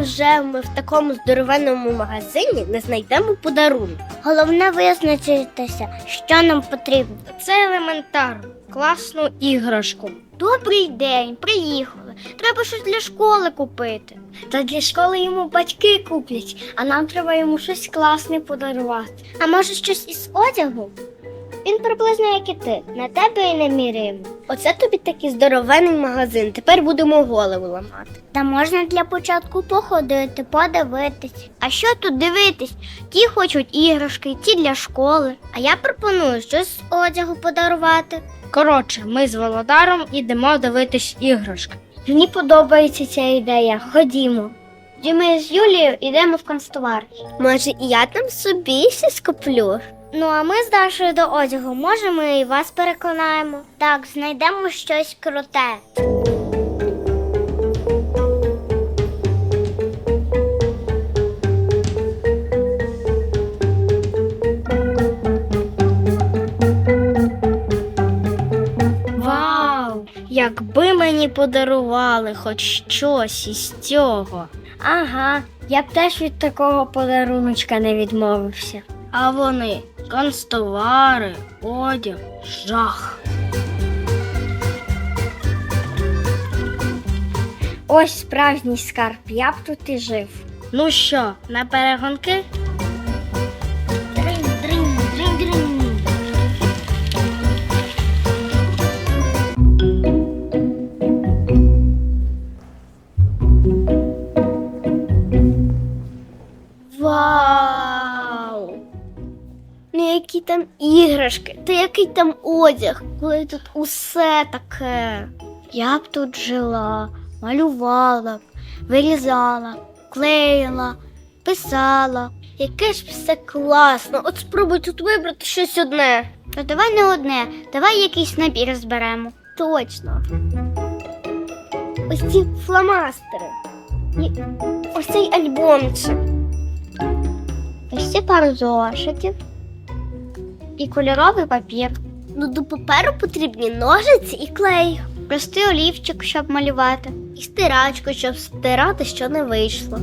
невже ми в такому здоровенному магазині не знайдемо подарунок? Головне визначитися, що нам потрібно. Це елементарно, класну іграшку. Добрий день, приїхали. Треба щось для школи купити. Та для школи йому батьки куплять, а нам треба йому щось класне подарувати. А може щось із одягу? Він приблизно як і ти, на тебе і не міряємо. Оце тобі такий здоровенний магазин. Тепер будемо голову ламати. Та можна для початку походити, подивитись. А що тут дивитись? Ті хочуть іграшки, ті для школи. А я пропоную щось з одягу подарувати. Коротше, ми з Володаром ідемо дивитись іграшки. Мені подобається ця ідея. Ходімо. Тоді ми з Юлією йдемо в канцтовар. Може, і я там собі щось куплю. Ну а ми з Дашою до одягу. Може, ми і вас переконаємо. Так, знайдемо щось круте. Вау! Якби мені подарували хоч щось із цього. Ага, я б теж від такого подаруночка не відмовився. А вони канцтовари, одяг, жах. Ось справжній скарб, я б тут і жив. Ну що, на перегонки? Там іграшки, та який там одяг, коли тут усе таке. Я б тут жила, малювала б, вирізала, клеїла, писала. Яке ж все класно. От спробуй тут вибрати щось одне. То давай не одне, давай якийсь набір зберемо. Точно. Ось ці фломастери. І ось цей альбомчик. Ось ці пару зошитів і кольоровий папір. Ну, до паперу потрібні ножиці і клей. Простий олівчик, щоб малювати. І стирачку, щоб стирати, що не вийшло.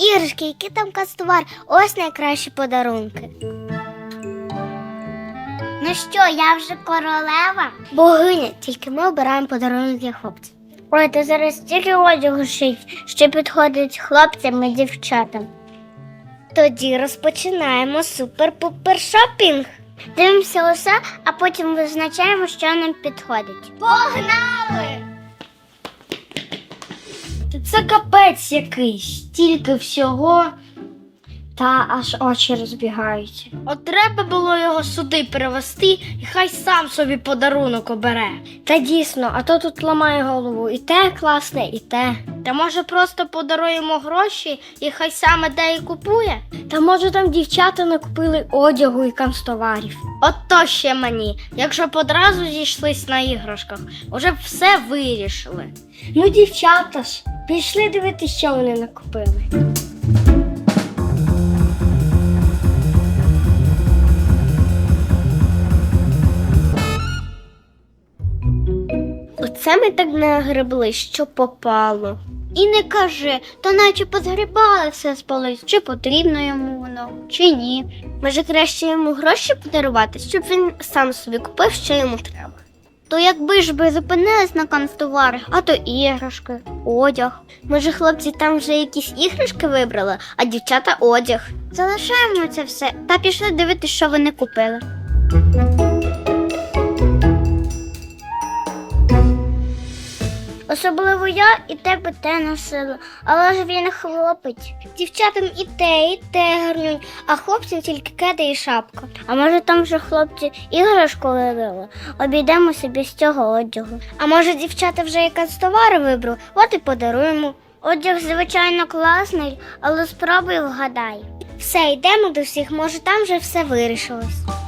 Іграшки, який там кастовар. Ось найкращі подарунки. Ну що, я вже королева? Богиня, тільки ми обираємо подарунок для хлопців. Ой, та зараз стільки одягу шить, що підходить хлопцям і дівчатам. Тоді розпочинаємо супер-пупер шопінг. Дивимося усе, а потім визначаємо, що нам підходить. Погнали! Це капець якийсь, стільки всього. Та аж очі розбігаються. От треба було його сюди перевести, і хай сам собі подарунок обере. Та дійсно, а то тут ламає голову і те класне, і те. Та може просто подаруємо гроші і хай сам іде і купує? Та може там дівчата накупили одягу і канцтоварів. От то ще мені. Якщо б одразу зійшлись на іграшках, уже б все вирішили. Ну, дівчата ж, пішли дивитися, що вони накупили. Оце ми так нагребли, що попало. І не кажи, то наче позгрібали все з полиць, чи потрібно йому воно, чи ні. Може, краще йому гроші подарувати, щоб він сам собі купив, що йому треба. То якби ж би зупинились на канцтоварах, а то іграшки, одяг. Може, хлопці там вже якісь іграшки вибрали, а дівчата одяг. Залишаємо це все та пішли дивитися, що вони купили. Особливо я і тебе те носила, але ж він хлопець. Дівчатам і те, і те гарнюнь, а хлопцям тільки кеди і шапка. А може там вже хлопці іграшку вибрали? Обійдемося без цього одягу. А може дівчата вже якась товари вибрали, от і подаруємо. Одяг, звичайно, класний, але спробуй вгадай. Все, йдемо до всіх, може там вже все вирішилось.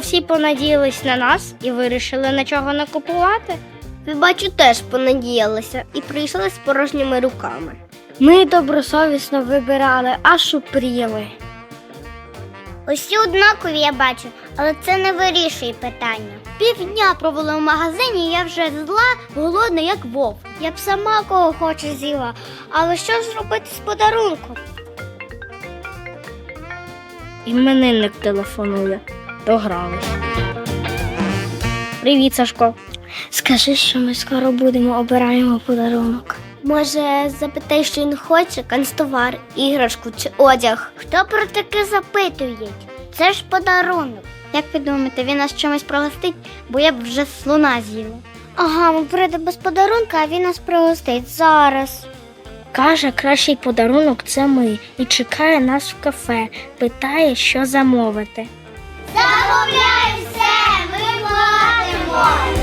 Всі понадіялись на нас і вирішили нічого не купувати? Ви бачу, теж понадіялися і прийшли з порожніми руками. Ми добросовісно вибирали, а шупріли. Усі однакові я бачу, але це не вирішує питання. Півдня провели в магазині, і я вже зла, голодна, як вовк. Я б сама кого хоче з'їла, але що ж робити з подарунком? Іменинник телефонує. Догрались. Привіт, Сашко. Скажи, що ми скоро будемо обираємо подарунок. Може, запитай, що він хоче, канцтовар, іграшку чи одяг. Хто про таке запитує? Це ж подарунок. Як ви думаєте, він нас чимось пригостить, бо я б вже слона з'їла. Ага, ми прийде без подарунка, а він нас пригостить зараз. Каже, кращий подарунок це ми і чекає нас в кафе, питає, що замовити. Замовляй все, ми платимо.